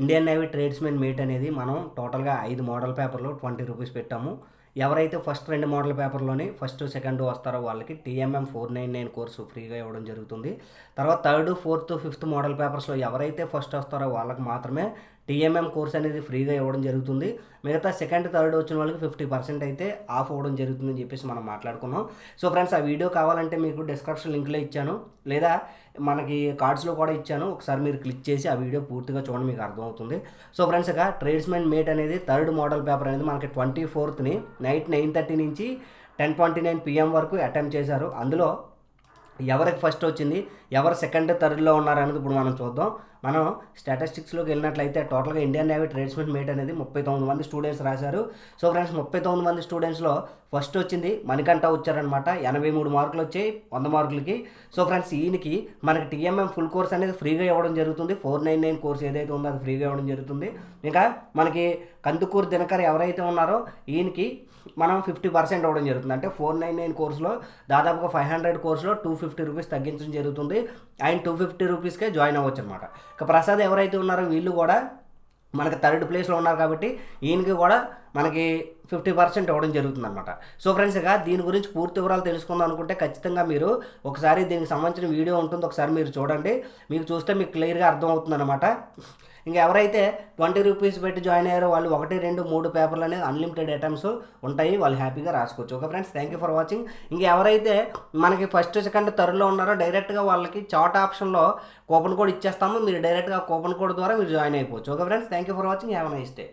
Indian navy tradesmen meet అనేది మనం టోటల్గా ఐదు మోడల్ పేపర్లు ట్వంటీ రూపీస్ పెట్టాము. ఎవరైతే ఫస్ట్ రెండు మోడల్ పేపర్లోని ఫస్ట్ సెకండ్ వస్తారో వాళ్ళకి TMM four nine nine course ఫ్రీగా ఇవ్వడం జరుగుతుంది. తర్వాత థర్డ్ ఫోర్త్ ఫిఫ్త్ మోడల్ పేపర్స్లో ఎవరైతే ఫస్ట్ వస్తారో వాళ్ళకి మాత్రమే టీఎంఎం కోర్స్ అనేది ఫ్రీగా ఇవ్వడం జరుగుతుంది. మిగతా సెకండ్ థర్డ్ వచ్చిన వాళ్ళకి ఫిఫ్టీ పర్సెంట్ అయితే ఆఫ్ అవ్వడం జరుగుతుందని చెప్పేసి మనం మాట్లాడుకున్నాం. సో ఫ్రెండ్స్ ఆ వీడియో కావాలంటే మీకు డిస్క్రిప్షన్ లింక్లో ఇచ్చాను. లేదా మనకి కార్డ్స్లో కూడా ఇచ్చాను. ఒకసారి మీరు క్లిక్ చేసి ఆ వీడియో పూర్తిగా చూడండి మీకు అర్థమవుతుంది. సో ఫ్రెండ్స్ ఇక ట్రేడ్స్మెన్ మేట్ అనేది థర్డ్ మోడల్ పేపర్ అనేది మనకి ట్వంటీ ఫోర్త్ని నైట్ నైన్ థర్టీ నుంచి టెన్ ట్వంటీ నైన్ పిఎం వరకు అటెంప్ట్ చేశారు. అందులో ఎవరికి ఫస్ట్ వచ్చింది ఎవరు సెకండ్ థర్డ్లో ఉన్నారనేది ఇప్పుడు మనం చూద్దాం. మనం స్టాటిస్టిక్స్లోకి వెళ్ళినట్లయితే టోటల్గా ఇండియన్ నేవీ ట్రేడ్స్మెన్ మేట్ అనేది ముప్పై తొమ్మిది మంది స్టూడెంట్స్ రాశారు. సో ఫ్రెండ్స్ ముప్పై తొమ్మిది మంది స్టూడెంట్స్లో ఫస్ట్ వచ్చింది మణికంఠ వచ్చారనమాట ఎనభై మూడు మార్కులు వచ్చాయి వంద మార్కులకి. సో ఫ్రెండ్స్ ఈయనకి మనకి టీఎంఎం ఫుల్ కోర్స్ అనేది ఫ్రీగా ఇవ్వడం జరుగుతుంది. ఫోర్ నైన్ నైన్ కోర్స్ ఏదైతే ఉందో అది ఫ్రీగా ఇవ్వడం జరుగుతుంది. ఇంకా మనకి కందుకూరు దినకర్ ఎవరైతే ఉన్నారో ఈయనకి మనం ఫిఫ్టీ పర్సెంట్ ఇవ్వడం జరుగుతుంది. అంటే ఫోర్ నైన్ నైన్ కోర్సులో దాదాపుగా ఫైవ్ హండ్రెడ్ కోర్సులో టూ ఫిఫ్టీ ఫిఫ్టీ రూపీస్ తగ్గించడం జరుగుతుంది. ఆయన టూ ఫిఫ్టీ రూపీస్కే జాయిన్ అవ్వచ్చు అనమాట ఇక ప్రసాద్ ఎవరైతే ఉన్నారో వీళ్ళు కూడా మనకి థర్డ్ ప్లేస్లో ఉన్నారు కాబట్టి ఈయనకి కూడా మనకి ఫిఫ్టీ పర్సెంట్ ఇవ్వడం జరుగుతుంది అనమాట సో ఫ్రెండ్స్ ఇక దీని గురించి పూర్తి వివరాలు తెలుసుకుందాం అనుకుంటే ఖచ్చితంగా మీరు ఒకసారి దీనికి సంబంధించిన వీడియో ఉంటుంది ఒకసారి మీరు చూడండి. మీకు చూస్తే మీకు క్లియర్గా అర్థమవుతుంది అనమాట ఇంకా ఎవరైతే ట్వంటీ రూపీస్ పెట్టి జాయిన్ అయ్యారో వాళ్ళు ఒకటి రెండు మూడు పేపర్లు అనేది అన్లిమిటెడ్ ఐటమ్స్ ఉంటాయి వాళ్ళు హ్యాపీగా రాసుకోవచ్చు. Okay friends thank you for watching. ఇంకా ఎవరైతే మనకి ఫస్ట్ సెకండ్ థర్డ్లో ఉన్నారో డైరెక్ట్గా వాళ్ళకి చాట్ ఆప్షన్లో కూపన్ కోడ్ ఇచ్చేస్తాము. మీరు డైరెక్ట్గా కూపన్ కోడ్ ద్వారా మీరు జాయిన్ అయిపోవచ్చు. Okay friends thank you for watching. Have nice day.